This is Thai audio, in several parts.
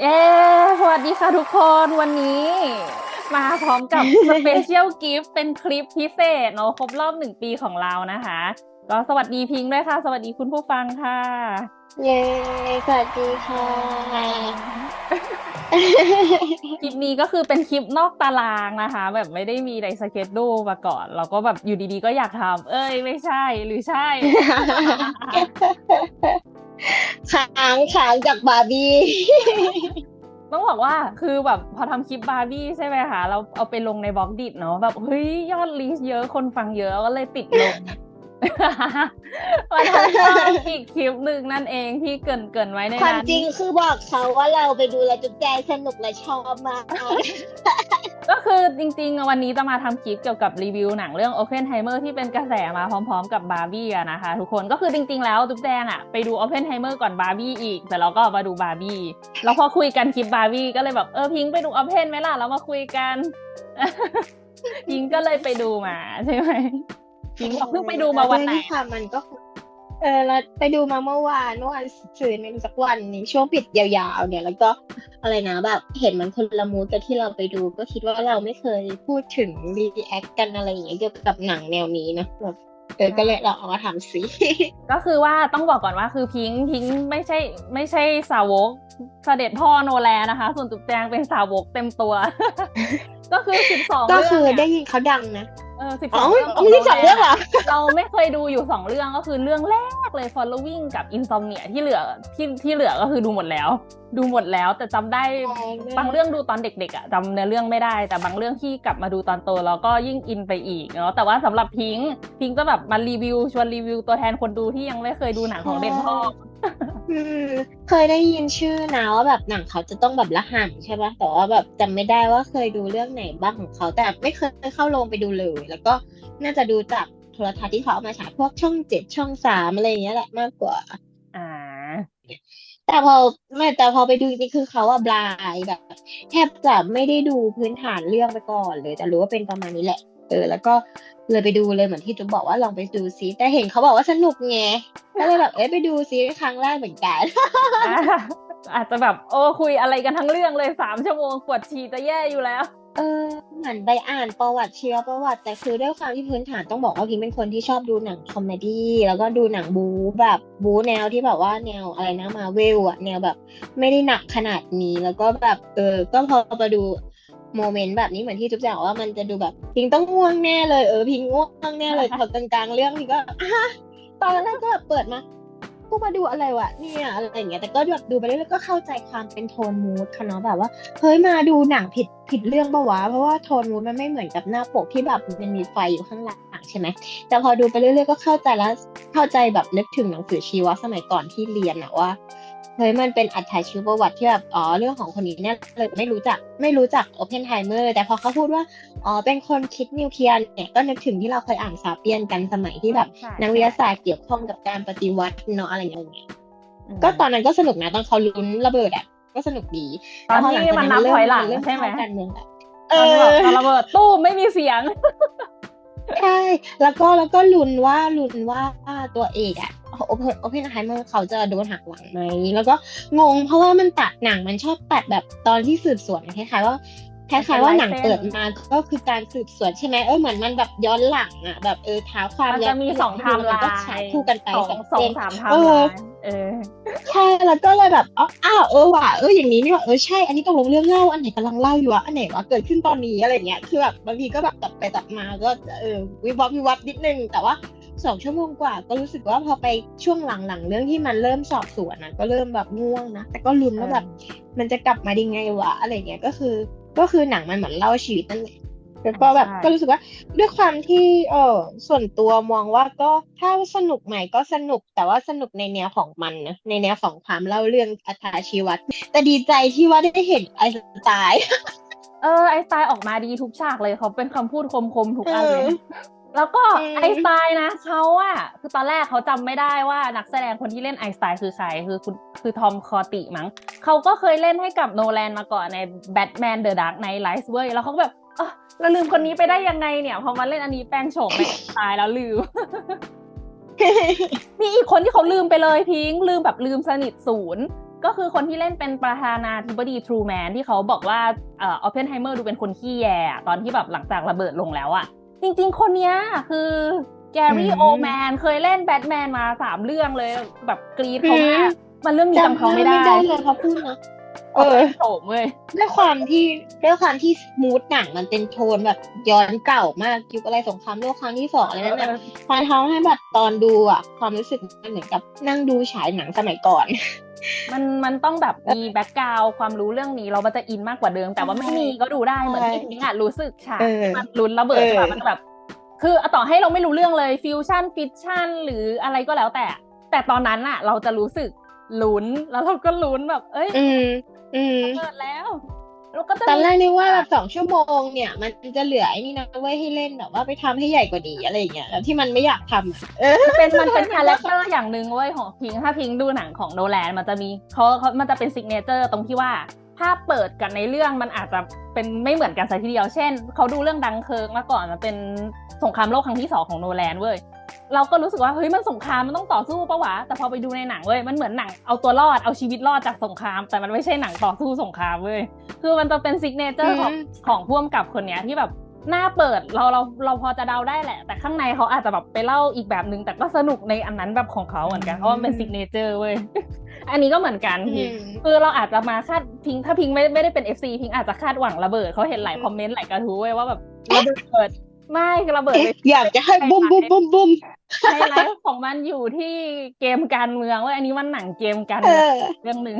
เย้สวัสดีค่ะทุกคนวันนี้ มาพร้อมกับสเปเชียลกิฟต์เป็นคลิปพิเศษเนาะครบรอบหนึ่งปีของเรานะคะ ก็สวัสดีพิงค์ด้วยค่ะ สวัสดีคุณผู้ฟังค่ะ เย้สวัสดีค่ะคลิปนี้ก็คือเป็นคลิปนอกตารางนะคะ แบบไม่ได้มีในสเก็ตดูมาก่อน เราก็แบบอยู่ดีๆก็อยากทำเอ้ย ไม่ใช่หรือใช่ ค้างค้างจากบาร์บี้ต้องบอกว่าคือแบบพอทำคลิปบาร์บี้ใช่ไหมคะเราเอาไปลงในบล็อกดิทเนาะแบบเฮ้ยยอดลิสเยอะคนฟังเยอะก็เลยติดลง มาทำช่องอีกคลิปหนึ่งนั่นเองที่เกรินเกรินๆไว้ในความนั้นจริงคือบอกเขาว่าเราไปดูแล้วจุ๊บแจงสนุกและชอบมาก ก็คือจริงๆ วันนี้จะมาทำคลิปเกี่ยวกับรีวิวหนังเรื่อง Oppenheimer ที่เป็นกระแสมาพร้อมๆกับบาร์บี้อะนะคะ ทุกคนก็คือจริงๆ แล้วตุ๊กแดงอะไปดู Oppenheimer ก่อนบาร์บี้อีกแต่เราก็มาดูบาร์บี้แล้วพอคุยกันคลิปบาร์บี้ก็เลยแบบเออพิงค์ไปดู Oppen ไหมล่ะแล้วมาคุยกัน พิงค์ก็เลยไปดูมาใช่ไหม พิงค์บอกเพิ่งไปดูมาวันไหนด้วยความมันก็คือเออเราไปดูมาเมื่อวานเมื่อวานสื่อในสักวันนี้ช่วงปิดยาวๆ เนี่ย แล้วก็อะไรนะแบบเห็นมันคนละมูดกับที่เราไปดูก็คิดว่าเราไม่เคยพูดถึงรีแอคกันอะไรอย่างเงี้ยเกี่ยวกับหนังแนวนี้นะแบบเออก็เลยเราเอามาทำสิก็คือว่าต้องบอกก่อนว่าคือพิงค์พิงค์ไม่ใช่ไม่ใช่สาวกเสด็จพ่อโนแลนนะคะ ส่วนตุ๊กแจงเป็นสาวกเต็มตัว ก็คือสิบสองก็เรื่คือองได้เนี่ยยินเขาดังนะเออสิบสอ๋อองเรื่องขไม่ใช่สองเรื่องเหรอ เราไม่เคยดูอยู่สองเรื่องก็คือเรื่องแรกเลย following กับ insomnia ที่เหลือที่ที่เหลือก็คือดูหมดแล้ว ดูหมดแล้วแต่จำได้แรงมากบางเรื่องดูตอนเด็กๆอะจำเนื้อเรื่องไม่ได้ แต่บางเรื่องที่กลับมาดูตอนโตแล้วก็ยิ่งอินไปอีกเนาะแต่ว่าสำหรับพิงค์พิงค์จะแบบมารีวิวชวนรีวิวตัวแทนคนดูที่ยังไม่เคยดูหนังของเด่นพ่ออืม เคยได้ยินชื่อนะว่าแบบหนังเขาจะต้องแบบละห่ำใช่ปะแต่ว่าแบบจำไม่ได้ว่าเคยดูเรื่องไหนบ้างของเขา แต่ไม่เคยเข้าโรงไปดูเลย แล้วก็น่าจะดูจากโทรทัศน์ที่เขาเอามาฉายพวกช่องเจ็ดช่องสามอะไรอย่างเงี้ยแหละมากกว่า อ่า แต่พอไม่แต่พอไปดูจริงๆคือเขาอะบลายแบบแทบจะไม่ได้ดูพื้นฐานเรื่องไปก่อนเลย แต่รู้ว่าเป็นประมาณนี้แหละ เออ แล้วก็เลยไปดูเลยเหมือนที่จุ๊บบอกว่าลองไปดูซิแต่เห็นเขาบอกว่าสนุกไงก็เลยแบบเอ้ยไปดูซิครั้งแรกเหมือนกันอาจจะแบบโอ้คุยอะไรกันทั้งเรื่องเลยสามชั่วโมงปวดฉี่จะแย่อยู่แล้ว เออเหมือนไปอ่านประวัติเชียร์ประวัติ แต่คือด้วยความที่พื้นฐานต้องบอกว่าพิงเป็นคนที่ชอบดูหนังคอมเมดี้แล้วก็ดูหนังบู๊แบบบู๊แนวที่แบบว่าแนวอะไรนะมาเวลอะแนวแบบ ไม่ได้หนักขนาดนี้แล้วก็แบบเออก็พอมาดู โมเมนต์แบบนี้เหมือนที่จุ๊บแจงบอกว่ามันจะดูแบบ พิงต้องง่วงแน่เลยเออพิงง่วงแน่เลยพอกลางๆเรื่องพิงก็อะตอนแรกก็แบบเปิดมากูมาดูอะไรวะเนี่ยอะไรอย่างเงี้ยแต่ก็แบบดูไปเรื่อยๆก็เข้าใจความเป็นโทนมูดค่ะเนาะแบบว่าเฮ้ยมาดูหนังผิดผิดเรื่องปะวะเพราะว่าโทนมูดมันไม่เหมือนกับหน้าปกที่แบบมันมีไฟอยู่ข้างหลังใช่ไหมแต่พอดูไปเรื่อยๆก็เข้าใจแล้วเข้าใจแบบนึกถึงหนังสือชีวะสมัยก่อนที่เรียนอะว่า เฮ้ยมันเป็นอัตชีวประวัติที่แบบอ๋อเรื่องของคนนี้เนี่ยเลยไม่รู้จักไม่รู้จักโอเพนไฮเมอร์แต่พอเขาพูดว่าอ๋อเป็นคนคิดนิวเคลียร์เนี่ยก็นึกถึงที่เราเคยอ่านซาเปียนกันสมัยที่แบบใช่นักวิทยาศาสตร์เกี่ยวข้องกับการปฏิวัติเนาะอะไรอย่างเงี้ยอืมก็ตอนนั้นก็สนุกนะตอนเขาลุ้นระเบิดอะก็สนุกดีตอนที่แล้วพมันนับถอยหลังเริ่มใช่ไหมเข้าการเมืองแหละตอนที่แบบตอนระเบิดตู้มไม่มีเสียงใช่แล้วก็แล้วก็ลุ้นว่าลุ้นว่าตัวเอกอะ โอเพนโอเพนไฮเมอร์เขาจะโดนหักหลังไหมแล้วก็งงเพราะว่ามันตัดหนังมันชอบตัดแบบตอนที่สืบสวนคล้ายๆว่าคล้ายๆว่าหนังเปิดมาก็คือการสืบสวนใช่ไหมเออเหมือนมันแบบย้อนหลังอะแบบเออเท้าความมันจะมีสองไทม์มัไลนก็น์ฉายคู่กันไปสองสองสองเส้นสามไทเอม์ไลอน์เออใช่แล้วก็เลยแบบอ๋ออ้าวเออว่ะเอออย่างนี้นี่ว่ะเออใช่อันนี้ตกลงเรื่องเล่าอันไหนกำลังเล่าอยู่อะอันไหนวะเกิดขึ้นตอนนี้อะไรเงี้ยคือแบบบางทีก็แบบตัดไปตัดมาก็เออวิบวับวิบวับนิดนึงแต่ว่า สองชั่วโมงกว่า ก็รู้สึกว่าพอไปช่วงหลังๆ เรื่องที่มันเริ่มสอบสวนนะก็เริ่มแบบง่วงนะ แต่ก็ลุ้นว่าแบบมันจะกลับมาได้ไงวะอะไรเงี้ยก็คือ ก็คือหนังมันเหมือนเล่าชีวิตนั่นแหละแล้วก็แบบใช่ก็รู้สึกว่าด้วยความที่เออส่วนตัวมองว่าก็ถ้าสนุกใหม่ก็สนุกแต่ว่าสนุกในแนวของมันนะในแนวของความเล่าเรื่องอัตราชีวัตแต่ดีใจที่ว่าได้เห็นไอน์สไตล์เออไอน์สไตล์ออกมาดีทุกฉากเลยเขาเป็นคำพูดคมๆทุกอันเลยเออ แล้วก็อืมไอน์สไตล์นะเขาอะคือตอนแรกเขาจำไม่ได้ว่านักแสดงคนที่เล่นไอน์สไตล์คือใครคือคุณคือทอมคอร์ติมั้งเขาก็เคยเล่นให้กับโนแลนมาก่อนใน Batman The Dark Knight Rises เว้ยแล้วเขาก็แบบเออเราลืมคนนี้ไปได้ยังไงเนี่ย พอมาเล่นอันนี้แปลงโฉมในตายแล้วลืม มีอีกคนที่เขาลืมไปเลยพิงค์ลืมแบบลืมสนิทศูนย์ก็คือคนที่เล่นเป็นประธานาธิบดีทรูแมนที่เขาบอกว่าเอ่อออปเพนไฮเมอร์ดูเป็นคนขี้แย่อะตอนที่แบบหลังจากระเบิดลงแล้วอะ จริงๆ คนเนี้ยคือแกรี่อืมโอแมนเคยเล่นแบทแมนมาสามเรื่องเลยแบบกรีดเขามากมันเรื่องนี้จำเขาไม่ได้จำเลยเขาพูดนะเออโฉมเว้ยด้วยความที่ด้วยความที่มูดหนังมันเป็นโทนแบบย้อนเก่ามากยุคอะไรสงครามโลกครั้งที่สองอะไรนั่นนะมันทำให้แบบตอนดูอะ ความรู้สึกมันเหมือนกับนั่งดูฉายหนังสมัยก่อน มันมันต้องแบบมีแบ็กกราวความรู้เรื่องนี้เรามันจะอินมากกว่าเดิม แต่ว่าไม่มีก็ดูได้เหมือนใช่ที่พิงอะรู้สึกฉากเออที่มันลุ้นระเบิดเออใช่ปะมันแบบ คือต่อให้เราไม่รู้เรื่องเลยฟิวชั่นฟิชชั่นหรืออะไรก็แล้วแต่ แต่ตอนนั้นอะเราจะรู้สึกลุ้นแล้วเราก็ลุ้นแบบ เอ้ยอืมอืมเปิดแล้ว แล้วก็จะตอนมีแรกนึกว่าแบบสองชั่วโมงเนี่ย มันจะเหลือไอ้นี่นะไว้ให้เล่นแบบว่าไปทำให้ใหญ่กว่านี้อะไรอย่างเงี้ยแล้วที่มันไม่อยากทำอะเออมันเป็นมันเป็นคาแรคเตอร์อย่างหนึ่งเว้ยของพิงถ้าพิงดูหนังของโนแลนมันจะมีเขาเขามันจะเป็นซิกเนเจอร์ตรงที่ว่าภาพเปิดกันในเรื่องมันอาจจะเป็นไม่เหมือนกันซะทีเดียว เช่นเขาดูเรื่องดังเคิร์กมาก่อนมันเป็นสงครามโลกครั้งที่สองของโนแลนเว้ย เราก็รู้สึกว่าเฮ้ยมันสงครามมันต้องต่อสู้ปะวะแต่พอไปดูในหนังเว้ยมันเหมือนหนังเอาตัวรอดเอาชีวิตรอดจากสงคราม แต่มันไม่ใช่หนังต่อสู้สงครามเว้ยคือมันจะเป็นซิกเนเจอร์ของอืมของพ่วงกับคนเนี้ยที่แบบหน้าเปิดเราเราเราพอจะเดาได้แหละ แต่ข้างในเขาอาจจะแบบไปเล่าอีกแบบนึงแต่ก็สนุกในอันนั้นแบบของเขาเหมือนกันเพราะมันเป็นซิกเนเจอร์เว้ยอันนี้ก็เหมือนกันพี่คือเราอาจจะมาคาดพิงถ้าพิงไม่ไม่ได้เป็น FC พิงอาจจะคาดหวังระเบิดเขาเห็นหลายคอมเมนต์หลายกระทู้เว้ยว่าแบบระเบิด ไม่คือระเบิดเอ๊ะอยากจะให้บุ้มบุ้มบุ้มบุ้มไฮไลท์ของมันอยู่ที่เกมการเมืองเว้ยอันนี้มันหนังเกมการเอเมืองอเรื่องหนึ่ง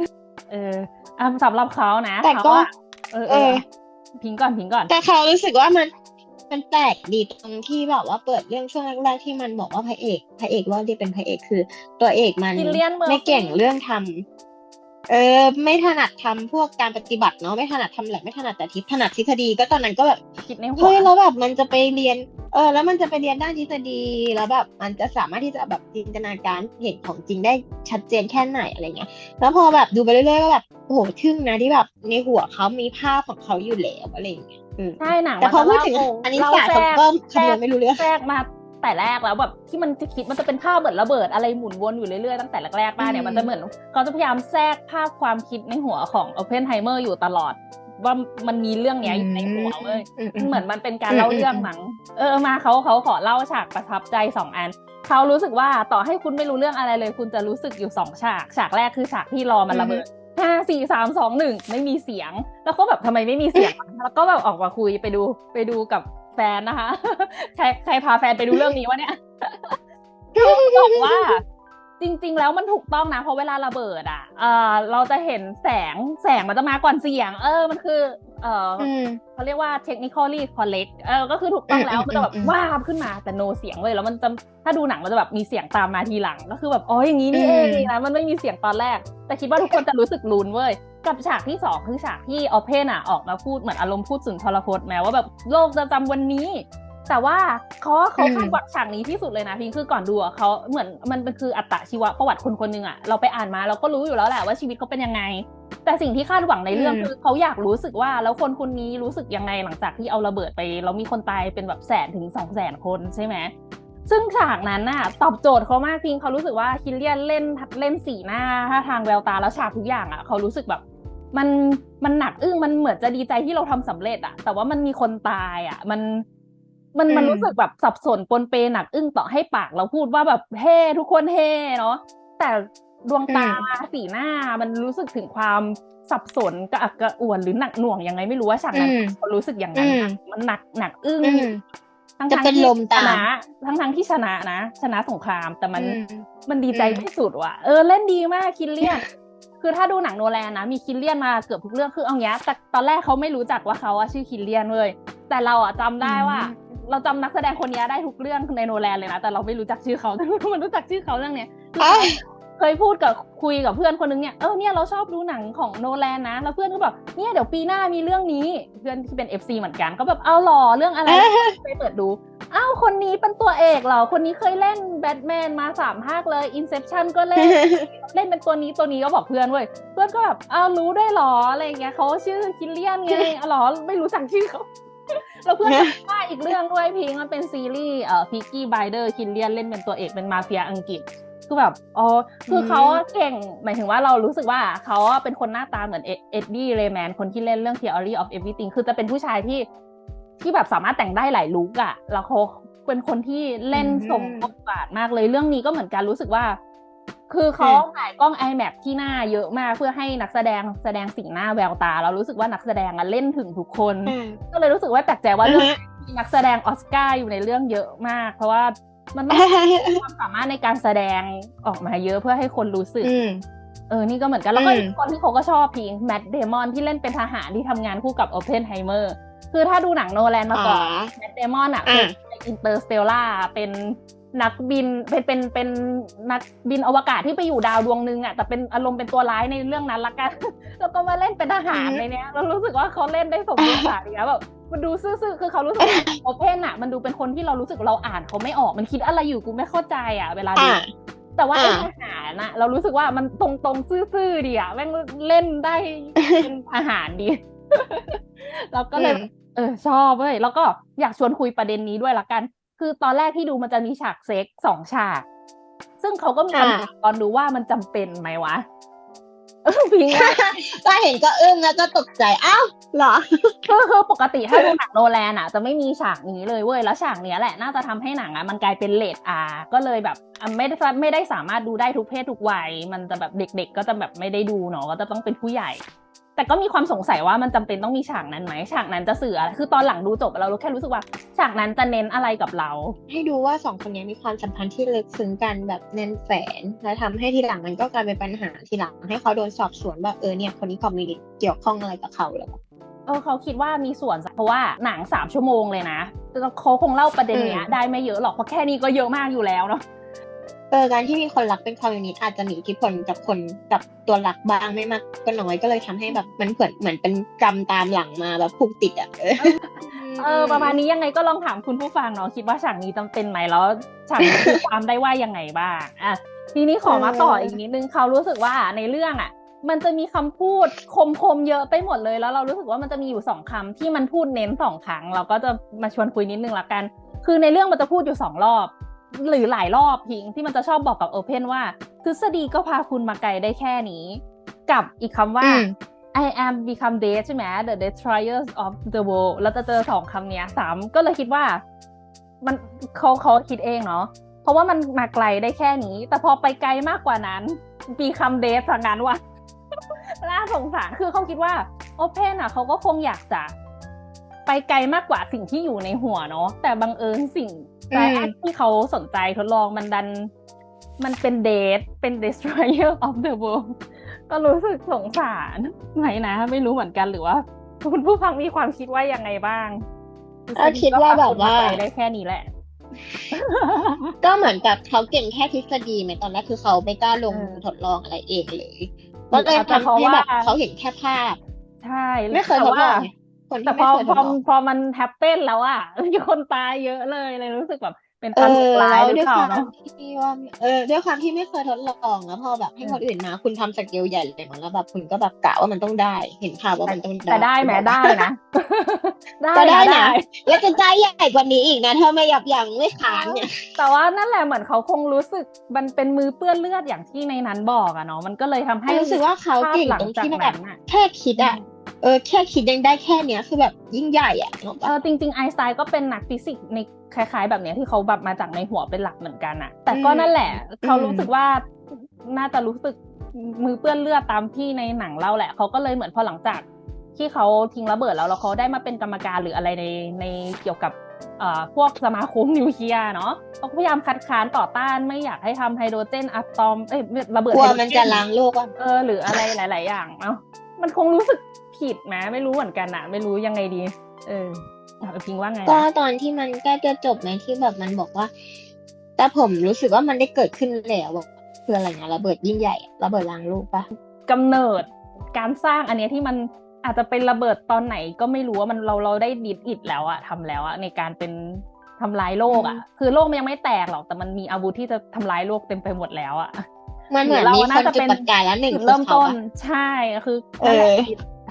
เอออะสำหรับเขานะแต่ก็เขาอะเออเอเอออพิงก่อนพิงก่อน แต่เขารู้สึกว่ามันมันแปลกดีตรงที่แบบว่าเปิดเรื่องช่วงแรกๆที่มันบอกว่าพระเอกพระเอกว่าที่เป็นพระเอกคือ ตัวเอกมันกิลเลียนเมอร์ไม่เก่งเรื่องทำ เออไม่ถนัดทำพวกการปฏิบัติเนาะไม่ถนัดทำแหละไม่ถนัดแต่ทิศถนัดทฤษฎีก็ตอนนั้นก็แบบคิดในหัวเฮ้ยแล้วแบบมันจะไปเรียน เออ แล้วมันจะไปเรียนด้านทฤษฎีแล้วแบบมันจะสามารถที่จะแบบจินตนาการเห็นของจริงได้ชัดเจนแค่ไหนอะไรเงี้ยแล้วพอแบบดูไปเรื่อยๆก็แบบโอ้โหทึ่งนะที่แบบในหัวเขามีภาพของเขาอยู่แล้วอะไรอย่างเงี้ยอืมใช่หนังแต่พอมันพูดจะถึงเล่าอันนี้เล่าศาสตร์แทรกก็แทรคำนวกณไม่รู้เรื่องแทรกมา แต่แรกแล้วแบบที่มันจะคิดมันจะเป็นภาพเหมือนระเบิดอะไรหมุนวนอยู่เรื่อยๆตั้งแต่แรกๆมาเนี่ยอืมมันจะเหมือนเขาจะพยายามแทรกภาพความคิดในหัวของโอเพนไฮเมอร์อยู่ตลอดว่ามันมีเรื่องเนี้ยอยู่ในหัวเว้ยมันเหมือนมันเป็นการเล่าเรื่องหนัง เออมาเขาเขาขอเล่าฉากประทับใจสองอันเขารู้สึกว่าต่อให้คุณไม่รู้เรื่องอะไรเลย คุณจะรู้สึกอยู่สองฉากฉากแรกคือฉากที่รอมันระเบิดห้าสี่สามสองหนึ่งไม่มีเสียง แล้วก็แบบทำไมไม่มีเสียง แล้วก็แบบออกมาคุยไปดูไปดูกับ แฟนนะคะ ใครใครพาแฟนไปดูเรื่องนี้วะเนี่ยบอกว่าจริง ๆ แล้วมันถูกต้องนะเพราะเวลาระเบิดอะเออเราจะเห็นแสงแสงมันจะมาก่อนเสียง เออมันคือ เอออืมเขาเรียกว่า technically correct เออก็คือถูกต้องแล้วอืมมันจะแบบอืมว้าบขึ้นมาแต่ no เสียงเลยแล้วมันจะถ้าดูหนังมันจะแบบมีเสียงตามมาทีหลัง ก็คือแบบอ๋ออย่างนี้นี่เองอืมนะมันไม่มีเสียงตอนแรก แต่คิดว่าทุกคนจะรู้สึกลุ้นเว้ย กับฉากที่สองคือฉากที่ออเพนอะออกมาพูดเหมือนอารมณ์พูดสุนทรพจน์แม้ว่าแบบโลกจะจำวันนี้ แต่ว่าเขาเขาคาดหวังฉากนี้ที่สุดเลยนะพิงคือก่อนดูเขาเหมือนมันเป็นคืออัตชีวประวัติคนคนหนึ่งอะเราไปอ่านมาเราก็รู้อยู่แล้วแหละว่าชีวิตเขาเป็นยังไง แต่สิ่งที่คาดหวังในเรื่องคือเขาอยากรู้สึกว่าแล้วคนคนนี้รู้สึกยังไงหลังจากที่เอาระเบิดไปแล้วมีคนตายเป็นแบบแสนถึงสองแสนคนใช่ไหมซึ่งฉากนั้นน่ะ ตอบโจทย์เขามากพิงเขารู้สึกว่าคิลเลียนเล่นเล่นสีหน้าท่าทางแววตาแล้วฉากทุกอย่างอะเขารู้สึกแบบ มันมันหนักอึ้งมันเหมือนจะดีใจที่เราทำสำเร็จอะแต่ว่ามันมีคนตายอะมันมันมันอืมรู้สึกแบบสับสนปนเปหนักอึ้งต่อให้ปากเราพูดว่าแบบเฮ้ทุกคนเฮ้เนาะแต่ดวงตาสีหน้ามันรู้สึกถึงความสับสนกระอักกระอ่วนหรือหนักหน่วงยังไงไม่รู้ว่าฉากนั้นอืมเขารู้สึกอย่างนั้นอืมนะมันหนักหนักอึ้งอืมทั้งจะๆเป็นที่ลมตามชนะทั้งทั้งๆที่ชนะนะ ชนะสงครามแต่มันอืมมันดีใจอืมที่สุดว่ะเออเล่นดีมากคินเลียน คือถ้าดูหนังโนแลนนะมีคินเลียนมาเกือบทุกเรื่องคือเอาเงี้ยแต่ตอนแรกเขาไม่รู้จักว่าเขาอะชื่อคินเลียนเว้ยแต่เราอะจำได้ว่า เราจำนักแสดงคนนี้ได้ทุกเรื่องในโนแลนเลยนะแต่เราไม่รู้จักชื่อเขาแต่มันรู้จักชื่อเขาเรื่องเนี้ยคือ เอ้ยเคยพูดกับคุยกับเพื่อนคนนึงเนี่ยเออเนี่ยเราชอบดูหนังของโนแลนนะ แล้วเพื่อนก็แบบเนี่ยเดี๋ยวปีหน้ามีเรื่องนี้เพื่อนที่เป็น FC เหมือนกัน ก็แบบเอาหรอเรื่องอะไรไปเปิดดูอ้าวคนนี้เป็นตัวเอกเหรอ คนนี้เคยเล่นแบทแมนมาสามภาคเลย Inception ก็เล่น เล่นเป็นตัวนี้ตัวนี้ก็บอกเพื่อนเว้ย เพื่อนก็แบบอ้าวรู้ได้วยเหรออะไรอย่างเงี้ยเขาชื่อคิลเลียนไงอ๋อเหรอไม่รู้จักชื่อเขาแล้วเพื่อนก็ว่าอีกเรื่องด้วยพิงมันเป็นซีรีส์เอ่อพิกกี้ไบเดอร์คิลเลียนเล่นเป็นตัวเอกเป็นมาเฟียอังกฤษ คือแบบอ๋อคือเขาอะเก่ง หมายถึงว่าเรารู้สึกว่าเขาอะเป็นคนหน้าตาเหมือนเอ็ดดี้เลแมนคนที่เล่นเรื่อง Theory of Everything คือจะเป็นผู้ชายที่ที่แบบสามารถแต่งได้หลายลุคอะแล้วเขาเป็นคนที่เล่นอืมสมบทบาทมากเลยเรื่องนี้ก็เหมือนกันรู้สึกว่า คือเขาอืมถ่ายกล้อง iMac ที่หน้าเยอะมากเพื่อให้นักแสดงแสดงสีหน้าแววตา เรารู้สึกว่านักแสดงอะเล่นถึงทุกคนอืมก็เลยรู้สึกว่าแปลกใจว่าอือเรื่องฮะมีนักแสดงออสการ์อยู่ในเรื่องเยอะมาก เพราะว่า มันต้องมีความสามารถในการแสดงออกมาเยอะเพื่อให้คนรู้สึกอืมเออ นี่ก็เหมือนกัน แล้วก็อืมอีกคนที่เขาก็ชอบพิงแมดเดมอนที่เล่นเป็นทหารที่ทำงานคู่กับโอเพนไฮเมอร์คือถ้าดูหนังโนแลนมาก่อนอ๋อแมดเดมอนอะอ่าเป็นอินเตอร์สเตลล่าเป็น นักบินเป็นเป็นเป็นนักบินอวกาศที่ไปอยู่ดาวดวงหนึงอะแต่เป็นอารมณ์เป็นตัวร้ายในเรื่องนั้นละกัน แล้วก็มาเล่นเป็นทหารในเนี้ยเรารู้สึกว่าเขาเล่นได้สมบูรณ์แบบอย่างเงี้ยแบบมันดูซื่อๆคือเขารู้สึกว่าโอเพนอะ มันดูเป็นคนที่เรารู้สึกเราอ่านเขาไม่ออกมันคิดอะไรอยู่กูไม่เข้าใจอะ เวลาดูอ่าแต่ว่าไอ้อ่าทหารน่ะเรารู้สึกว่ามันตรงตรงๆซื่อๆดีอะแม่งเล่นได้เป็นทหารดีเราก็เลยอืมเออชอบเว้ยแล้วก็อยากชวนคุยประเด็นนี้ด้วยละกัน คือตอนแรกที่ดูมันจะมีฉากเซ็กสองฉาก ซึ่งเขาก็มีคำถามตอนดูว่ามันจำเป็นไหมวะเออพิงว่าก็เห็นก็อึ้งแล้วก็ตกใจอ้าวเหรอคือคือปกติถ้าดูหนังโนแลนอะ จะไม่มีฉากนี้เลยเว้ยแล้วฉากเนี้ยแหละน่าจะทำให้หนังอะมันกลายเป็นเลดอาก็เลยแบบอะไม่ได้ไม่ได้สามารถดูได้ทุกเพศทุกวัย มันจะแบบเด็ก ๆ ก็จะแบบไม่ได้ดูเนาะก็จะต้องเป็นผู้ใหญ่ แต่ก็มีความสงสัยว่ามันจำเป็นต้องมีฉากนั้นไหมฉากนั้นจะสื่ออะไรคือตอนหลังดูจบเราแค่รู้สึกว่า ฉากนั้นจะเน้นอะไรกับเรา ให้ดูว่าสองคนนี้มีความสัมพันธ์ที่ลึกซึ้งกันแบบแน่นแฝนและทำให้ทีหลังมันก็กลายเป็นปัญหาทีหลังให้เขาโดนสอบสวนว่าเออเนี่ยคนนี้เขามีเกี่ยวข้องอะไรกับเขาหรือเปล่าเออเขาคิดว่ามีส่วนเพราะว่าหนังสามชั่วโมงเลยนะเขาคงเล่าประเด็นเนี้ยอืมได้ไม่เยอะหรอกเพราะแค่นี้ก็เยอะมากอยู่แล้วเนาะ เออการที่มีคนรักเป็นคอมมิวนิสต์อาจจะมีอิทธิพลกับคนกับตัวหลักบ้างไม่มากก็น้อยก็เลยทำให้แบบมันเหมือนเหมือนเป็นกรรมตามหลังมาแบบผูกติดอะเออเออประมาณนี้ยังไงก็ลองถามคุณผู้ฟังเนาะคิดว่าฉากนี้จำเป็นไหมแล้วฉากนี้คือความได้ว่ายังไงบ้างอะทีนี้ขอมาต่ออีกนิดนึงเขารู้สึกว่าในเรื่องอะ มันจะมีคำพูดคมๆเยอะไปหมดเลยแล้วเรารู้สึกว่ามันจะมีอยู่สองคำที่มันพูดเน้นสองครั้ง เราก็จะมาชวนคุยนิดนึงละกัน คือในเรื่องมันจะพูดอยู่สองรอบ หรือหลายรอบพิงที่มันจะชอบบอกกับโอเพนว่า ทฤษฎีก็พาคุณมาไกลได้แค่นี้ กับอีกคำว่าอืม I am become dead ใช่ไหม the destroyers of the world แล้วจะเจอสองคำเนี้ยสามก็เลยคิดว่ามันเขาเขาคิดเองเนาะเพราะว่ามันมาไกลได้แค่นี้ แต่พอไปไกลมากกว่านั้น become dead สังนั้นว่ะน่าสงสารคือเขาคิดว่าโอเพนอะเขาก็คงอยากจะ ไปไกลมากกว่าสิ่งที่อยู่ในหัวเนาะแต่บังเอิญสิ่งอืมแรกที่เขาสนใจทดลองมันดัน มันเป็นเดทเป็น destroyer of the world ก็รู้สึกสงสารไหนนะ ไม่รู้เหมือนกันหรือว่า คุณผู้ฟังมีความคิดว่ายังไงบ้างก็คิดว่าแบบว่าไปได้แค่นี้แหละ ก็เหมือนกับเขาเก่งแค่ทฤษฎีไหมตอนแรกคือเขาไม่กล้าลงเออทดลองอะไรเองเลยก็เลยอาจจะเพทำราะให้แบบว่าเขาเห็นแค่ภาพ ใช่ไม่เคยทแต่ดลว่าองไง คนแต่ที่พไม่อเคยพทอดลองพอมันแฮปเปนแล้วอะมีคนตายเยอะเลยเลยรู้สึกแบบเป็นเอตลอกร้ายแล้วหรือด้วยเปล่าความเนาะที่ว่าเออด้วยความที่ไม่เคยทดลองแล้วพอแบบให้อืมคนอื่นมาคุณทำสเกลใหญ่เลยมั้งแล้วแบบคุณก็แบบกะว่ามันต้องได้ เห็นภาพว่ามันต้องแต่ได้ไหมได้นะก็ได้นะนะแล้วจะได้ใหญ่กว่านี้อีกนะถ้าไม่ยับยั้งไม่ขานเนี่ยแต่ว่านั่นแหละเหมือนเขาคงรู้สึกมันเป็นมือเปื้อนเลือดอย่างที่ในนั้นบอกอะเนาะมันก็เลยทำให้รู้สึกว่าเขาเก่งภพหลัตรงจากที่แบนั้บนอะแค่คิดอะ เออแค่คิดยังได้แค่เนี้ยคือแบบยิ่งใหญ่อะนึกออกเอปะอจริงๆไอน์สไตน์ก็เป็นนักฟิสิกส์ในคล้ายๆ แบบเนี้ยที่เขาแบบมาจากในหัวเป็นหลักเหมือนกันอะแต่ก็นั่นแหละ เขารู้สึกว่าน่าจะรู้สึกมือเปื้อนเลือดตามที่ในหนังเล่าแหละ เขาก็เลยเหมือนพอหลังจากที่เขาทิ้งระเบิดแล้วแล้วเขาได้มาเป็นกรรมการหรืออะไรในในเกี่ยวกับเอ่อพวกสมาคมนิวเคลียร์เนาะเขาก็พยายามคัดค้านต่อต้านไม่อยากให้ทำไฮโดรเจนอะตอมเอ้ยระเบิดกลัวไฮโดรเจมันจะล้างโลกอะเออหรืออะไรหลาย ๆ อย่างเอ้ามันคงรู้สึก ผิดไหมไม่รู้เหมือนกันอะไม่รู้ยังไงดี เออเอาพิงว่าไงก็นะตอนที่มันใกล้จะจบไหมที่แบบมันบอกว่า แต่ผมรู้สึกว่ามันได้เกิดขึ้นแล้วอะคืออะไรนะระเบิดยิ่งใหญ่อะระเบิดล้างโลกปะกำเนิดการสร้างอันเนี้ยที่มันอาจจะเป็นระเบิดตอนไหนก็ไม่รู้ว่ามันเราเราได้ดิดอิดแล้วอะทำแล้วอะในการเป็นทำลายโลกอะคือโลกมันยังไม่แตกหรอกแต่มันมีอาวุธที่จะทำลายโลกเต็มไปหมดแล้วอะมันเหมือนหรือมีเราคน่านจะจุดเป็นประกายแล้วหนึ่งจุดคือเริ่มเขาต้นปะใช่คือ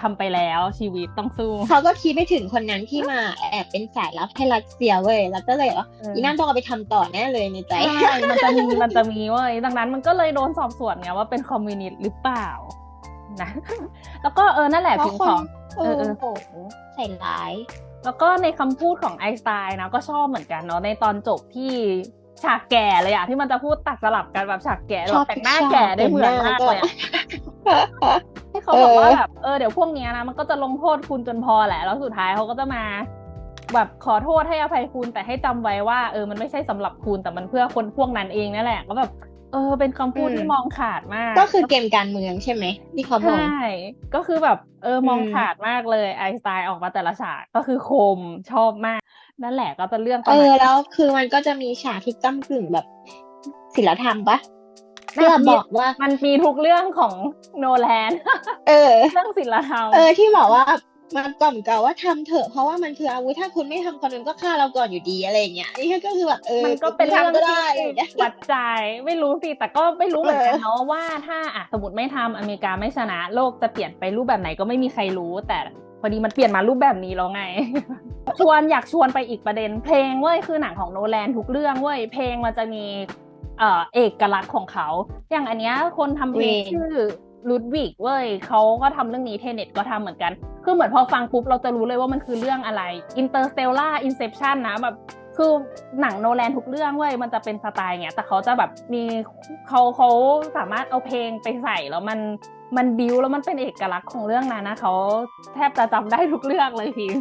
เออนั่นแหละที่ทำไปแล้วชีวิตต้องสู้เขาก็คิดไม่ถึงคนนั้นที่มาแอบเป็นสายลับให้รัสเซียเว้ยแล้วก็เลยว่าเอออีนั่นต้องเอาไปทำต่อแน่เลยในใจใช่มันจะมีมันจะมีเว้ยดังนั้นมันก็เลยโดนสอบสวนไงว่าเป็นคอมมิวนิสต์หรือเปล่านะแล้วก็เออนั่นแหละเพพิราะงคขนอโอ้เออเออโหใส่ร้าย แล้วก็ในคำพูดของไอน์สไตน์นะก็ชอบเหมือนกันเนาะในตอนจบที่ฉากแก่เลยอะที่มันจะพูดตัดสลับกันแบบฉากแก่ชอบแบบแต่งหน้าทุกฉากแก่ได้เหมือนมากเห็นหน้าเลยอะ ที่เขาบอกว่าแบบเออเดี๋ยวพวกเนี้ยนะมันก็จะลงโทษคุณจนพอแหละ แล้วสุดท้ายเขาก็จะมา แบบขอโทษให้อภัยคุณแต่ให้จำไว้ว่าเออมันไม่ใช่สำหรับคุณแต่มันเพื่อคนพวกนั้นเองนั่นแหละก็แบบเออเป็นคำพูดที่มองขาดมาก ก็คือเกมการเมืองใช่ไหมที่เขามองใช่ก็คือแบบเออมองอืมขาดมากเลยไอน์สไตน์ออกมาแต่ละฉากก็คือคมชอบมาก นั่นแหละก็จะเรื่องประเอมาณอแล้วคือมันก็จะมีฉากที่ก้ากึ่งแบบศิลธรรมปะน่า เพื่อจะมีบอกว่ามันมีทุกเรื่องของโนแลนเออ เรื่องศิลธรรมเออที่บอกว่ามันกล่อมเกล่าวว่าทำเถอะเพราะว่ามันคืออาวุธถ้าคุณไม่ทำคนนั้นก็ฆ่าเราก่อนอยู่ดีอะไรอย่างเงี้ยนี่ก็คือแบบเออมันก็เป็นเรื่องทำก็ที่ได้อะไรอย่างเงี้ยวัดใจไม่รู้สิแต่ก็ไม่รู้เหมือนกันเออเนาะว่าถ้าอะสมมติไม่ทำอเมริกาไม่ชนะโลกจะเปลี่ยนไปรูปแบบไหนก็ไม่มีใครรู้ แต่พอดีมันเปลี่ยนมารูปแบบนี้แล้วไง ชวนอยากชวนไปอีกประเด็น เพลงเว้ยคือหนังของโนแลนทุกเรื่องเว้ยเพลงมันจะมี เอ่อเอกลักษณ์ของเขา อย่างอันเนี้ยคนทำเพลงเพลงชื่อลูดวิกเว้ยเขาก็ทำเรื่องนี้เทเน็ตก็ทำเหมือนกัน คือเหมือนพอฟังปุ๊บเราจะรู้เลยว่ามันคือเรื่องอะไรอินเตอร์สเตลล่าอินเซปชันนะแบบคือหนังโนแลนทุกเรื่องเว้ยมันจะเป็นสไตล์เงี้ยแต่เขาจะแบบมีเขาเขาสามารถเอาเพลงไปใส่แล้วมันมันบิวแล้วมันเป็นเอกลักษณ์ของเรื่องนั้นนะเขาแทบจะจำได้ทุกเรื่องเลยพี่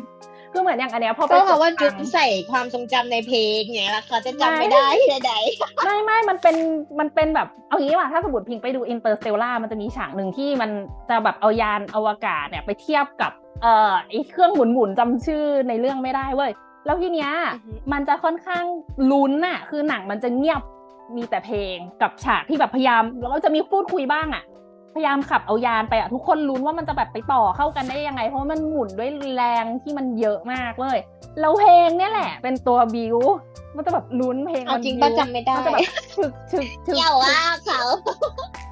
คือเหมือนอย่างอันเนี้ยพอไปก็เพราะว่าดจุดฟังใส่ความทรงจำในเพลงไงแล้วเขาจะจำไม่ได้ใดไม่ไม่มันเป็นมันเป็นแบบเอางี้ว่ะถ้าสมมติพิงไปดูอินเตอร์สเตลล่ามันจะมีฉากหนึ่งที่มันจะแบบเอายานอวกาศเนี่ยไปเทียบกับเอ่อไอเครื่องหมุนหมุนๆจำชื่อในเรื่องไม่ได้เว้ยแล้วทีเนี้ยอือฮึมันจะค่อนข้างลุ้นน่ะ คือหนังมันจะเงียบมีแต่เพลงกับฉากที่แบบพยายามแล้วก็จะมีพูดคุยบ้างอะ พยายามขับเอายานไปอะทุกคนลุ้นว่ามันจะแบบไปต่อเข้ากันได้ยังไง เพราะว่ามันหมุนด้วยแรงที่มันเยอะมากเลยแล้วเพลงเนี่ยแหละ เป็นตัวบิวมันจะแบบลุ้นเพลงๆเอามันจริงบิ้ป้าวมัจำไม่ได้นจะแบบชึกชึกชึกเกี่ยวว่าเขา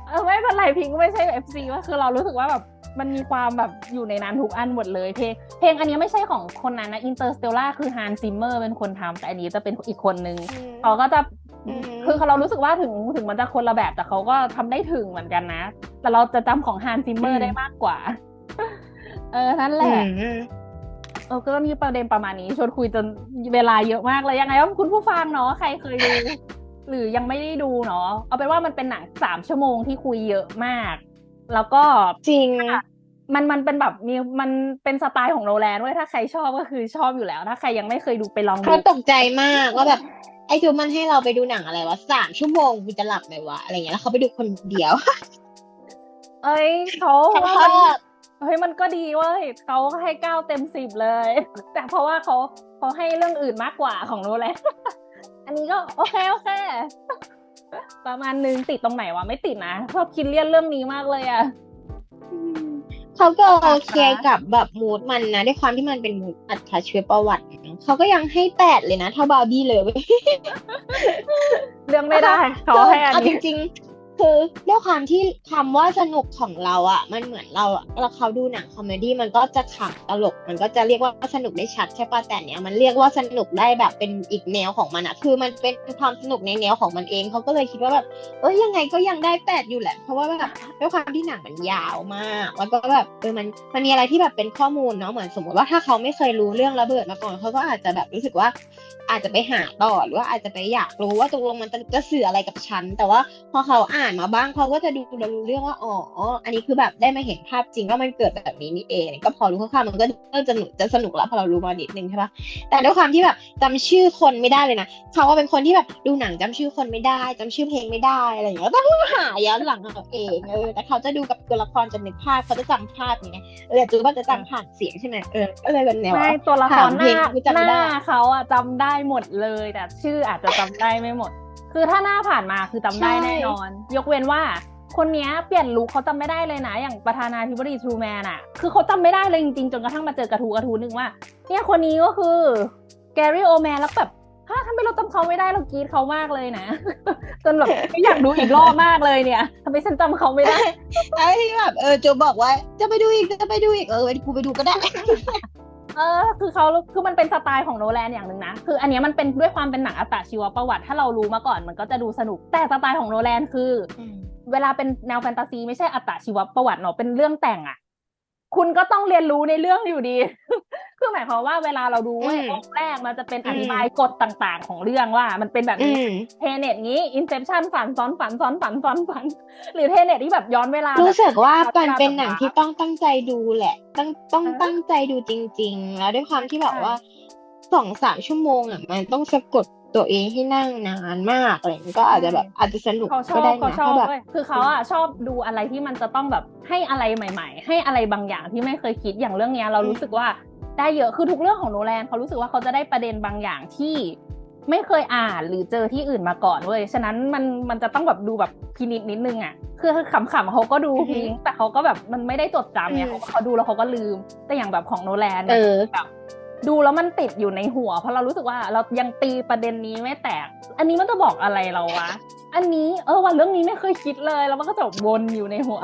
เออไม่เป็นไรพิงก็ไม่ใช่ FC ว่าคือเรารู้สึกว่าแบบมันมีความแบบอยู่ในนั้นทุกอันหมดเลยเพลงเพลงอันนี้ไม่ใช่ของคนนั้นนะอินเตอร์สเตลล่าคือฮันซิมเมอร์เป็นคนทำแต่อันนี้จะเป็นอีกคนนึงเขาก็จะอืมคือเรารู้สึกว่าถึงถึงมันจะคนละแบบแต่เขาก็ทำได้ถึงเหมือนกันนะ แต่เราจะจำของฮันซิมเมอร์ได้มากกว่า เออนั่นแหละอืมเออก็มีประเด็นประมาณนี้ชวนคุยจนเวลาเยอะมากเลยยังไงว่าคุณผู้ฟังเนาะใครเคยดูหรือยังไม่ได้ดูเนาะเอาเป็นว่ามันเป็นหนังสามชั่วโมงที่คุยเยอะมาก แล้วก็จริงมันมันเป็นแบบมีมันเป็นสไตล์ของโนแลนเว้ยถ้าใครชอบก็คือชอบอยู่แล้ว ถ้าใครยังไม่เคยดูไปลองดูเขาตกใจมากว่าแบบไอ้จูมันให้เราไปดูหนังอะไรวะสามชั่วโมงกูจะหลับไหมวะอะไรเงี้ยแล้วเขาไปดูคนเดียว เอ้ยเขาชว่าอมันบเฮ้ยมันก็ดีเว้ยเขาให้เก้าเต็มสิบเลย แต่เพราะว่าเขาเขาให้เรื่องอื่นมากกว่าของโนแลนอันนี้ก็โอเคโอเคประมาณนึงติดตรงไหนวะไม่ติดนะชอบคิดเลียนเรื่องนี้มากเลยอะเขาก็โอเคกับแบบมูดมันนะด้วยความที่มันเป็นมูดอัตชีวประวัตินะเขาก็ยังให้แปดเลยนะเท่าบาร์บี้เลยเว้ยเรื่องไม่ได้เขาให้อันเอาจนี้ริงๆ คือด้วยความที่คำว่าสนุกของเราอะมันเหมือนเราเราเขาดูหนังคอมเมดี้มันก็จะขำตลก มันก็จะเรียกว่าสนุกได้ชัดใช่ปะแต่เนี้ยมันเรียกว่าสนุกได้แบบเป็นอีกแนวของมันอะคือมันเป็นความสนุกในแนวของมันเองเขาก็เลยคิดว่าแบบเอ้ยยังไงก็ยังได้แปดอยู่แหละ เพราะว่าแบบด้วยความที่หนังมันยาวมากแล้วก็แบบเออมันมันมีอะไรที่แบบเป็นข้อมูลเนาะเหมือนสมมติว่าถ้าเขาไม่เคยรู้เรื่องระเบิดมาก่อนเขาก็อาจจะแบบรู้สึกว่าอาจจะไปหาต่อหรือว่าอาจจะไปอยากรู้ว่าตกลงมันจะจะสื่ออะไรกับฉัน แต่ว่าพอเขาอ่านมาบ้างเขาก็จะดูแล้วรู้เรื่องว่าอ๋ออันนี้คือแบบได้มาเห็นภาพจริงว่ามันเกิดแบบนี้นี่เองก็พอรู้คร่าวๆมันก็เริ่มจะหนุกจะสนุกแล้วพอเรารู้มานิดนึงใช่ปะแต่ด้วยความที่แบบจำชื่อคนไม่ได้เลยนะเขาว่าเป็นคนที่แบบดูหนังจำชื่อคนไม่ได้จำชื่อเพลงไม่ได้อะไรอย่างเงี้ยต้องหาย้อนหลังเอาเองเออแต่เขาจะดูกับตัวละครจำนึกภาพเขาจะจำภาพอย่างเงี้ยเออแต่จูก็จะจำผ่านเสียงใช่ไหมเออก็เลยเป็นแนวไม่ตัวละครถามหเพลงน้ากูจำหไม่ได้น้าเขาอะจำได้หมดเลยแต่ชื่ออาจจะจำได้ไม่หมด คือถ้าหน้าผ่านมาคือจำได้ใช่ แน่นอน ยกเว้นว่า คนเนี้ยเปลี่ยนลุคเขาจำไม่ได้เลยนะ อย่างประธานาธิบดีทรูแมนอะคือเขาจำไม่ได้เลยจริงๆ จนกระทั่งมาเจอกระทูกระทูหนึ่งว่า เนี่ยคนนี้ก็คือแกรี่โอแมนแล้วแบบถ้าทำไมเราจำเขาไม่ได้เรากรีดเขามากเลยนะ จนแบบไม่อยากดูอีกรอบมากเลยเนี่ยทำไมฉันจำเขาไม่ได้ ไอ้ที่แบบเออโจบอกว่าจะไปดูอีกจะไปดูอีกเออกูไปดูก็ได้ เออคือเขาคือมันเป็นสไตล์ของโนแลนอย่างหนึ่งนะ คืออันเนี้ยมันเป็นด้วยความเป็นหนังอัตชีวประวัติ ถ้าเรารู้มาก่อนมันก็จะดูสนุก แต่สไตล์ของโนแลนคือ เวลาเป็นแนวแฟนตาซีไม่ใช่อัตชีวประวัติเนาะเป็นเรื่องแต่งอะ่ะ คุณก็ต้องเรียนรู้ในเรื่องอยู่ดี คือหมายความว่าเวลาเราดูเว้ยอืมองค์แรกมันจะเป็นอือมธิบายกฎต่างๆ ของเรื่องว่า มันเป็นแบบอืนี้มเทเน็ตงี้อินเซ t ชันฝันซ้อนฝันซ้อนฝันซ้อนฝัน หรือเทเน็ตที่แบบย้อนเวลา รู้แบบสึกว่าย้อมันวลเป็นหนังแบบที่ต้องตั้งใจดูแหละ ต้องต้องเออตั้งใจดูจริง ๆ แล้วด้วยความที่แบบใช่ว่าสองสามชั่วโมงอะมันต้องสะกดตัวเองให้นั่งนานมากอะไรอย่างเงี้ยก็อาจจะแบบอาจจะสนุกเขาชก็อบได้เขานะชอบถ้าแบบเว้ยคือเขาอะชอบดูอะไรที่มันจะต้องแบบให้อะไรใหม่ ๆ ให้อะไรบางอย่างที่ไม่เคยคิดอย่างเรื่องเนี้ยเรารู้สึกว่า ได้เยอะคือทุกเรื่องของโนแลนเขารู้สึกว่าเขาจะได้ประเด็นบางอย่างที่ไม่เคยอ่านหรือเจอที่อื่นมาก่อนเว้ยฉะนั้นมันมันจะต้องแบบดูแบบพินิจนิดนึงอะคือขำๆเขาก็ดูอือฮึพิงแต่เขาก็แบบมันไม่ได้จดจำเนี่ยอืมเขาเขาดูแล้วเขาก็ลืมแต่อย่างแบบของโนแลนเอเนี่ยอแบบดูแล้วมันติดอยู่ในหัว เพราะเรารู้สึกว่าเรายังตีประเด็นนี้ไม่แตก อันนี้มันจะบอกอะไรเราวะ อันนี้เออวันเรื่องนี้ไม่เคยคิดเลยแล้วมันก็จะวนอยู่ในหัว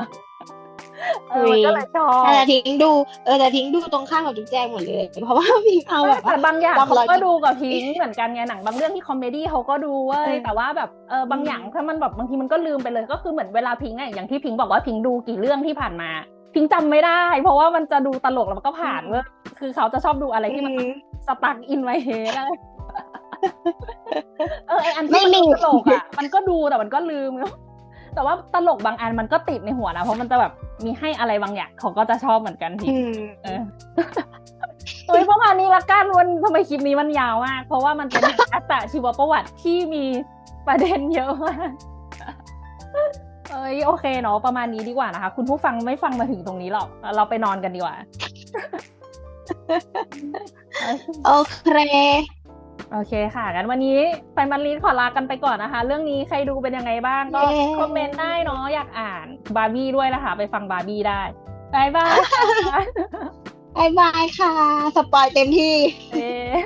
เออมันก็เลยชอบแต่ทิ้งดูเออแต่ทิ้งดูตรงข้ามกับจุ๊บแจงหมดเลย เพราะว่าพิงเอาแบบแต่ว่าบางอย่างจำเขารอยก็ดูกับพิงค์เหมือนกันไงหนังบางเรื่องที่คอมเมดี้เขาก็ดูเว้ยเออแต่ว่าแบบเออบางอย่างอืมถ้ามันแบบบางทีมันก็ลืมไปเลย ก็คือเหมือนเวลาพิงค์อะอย่างที่พิงค์บอกว่าพิงค์ดูกี่เรื่องที่ผ่านมาพิงค์จำไม่ได้ เพราะว่ามันจะดูตลกแล้วมันก็ผ่านเว้ยคือเขาจะชอบดูอะไรที่มันอืมสตักอินไวเฮดอะไรเออไออันไม่ที่มันมีตลกอะมันก็ดูแต่มันก็ลืมเนอะ แต่ว่าตลกบางอันมันก็ติดในหัวนะ เพราะมันจะแบบมีให้อะไรบางอย่างเขาก็จะชอบเหมือนกันทีอืมเออเฮ้ยประมาณนี้ละกันวันทำไมคลิปนี้มันยาวมาก เพราะว่ามันเป็นอัตชีวประวัติที่มีประเด็นเยอะมากเอ้ยโอเคเนาะประมาณนี้ดีกว่านะคะ คุณผู้ฟังไม่ฟังมาถึงตรงนี้หรอก เราไปนอนกันดีกว่า โอเค โอเคค่ะงั้นวันนี้ไปมันลีดขอลากันไปก่อนนะคะ เรื่องนี้ใครดูเป็นยังไงบ้างก็เย้คอมเมนต์ได้เนาะอยากอ่านบาร์บี้ด้วยนะคะ ไปฟังบาร์บี้ได้บายบายค่ะบายบายค่ะ สปอยเต็มที่เอ๊ะ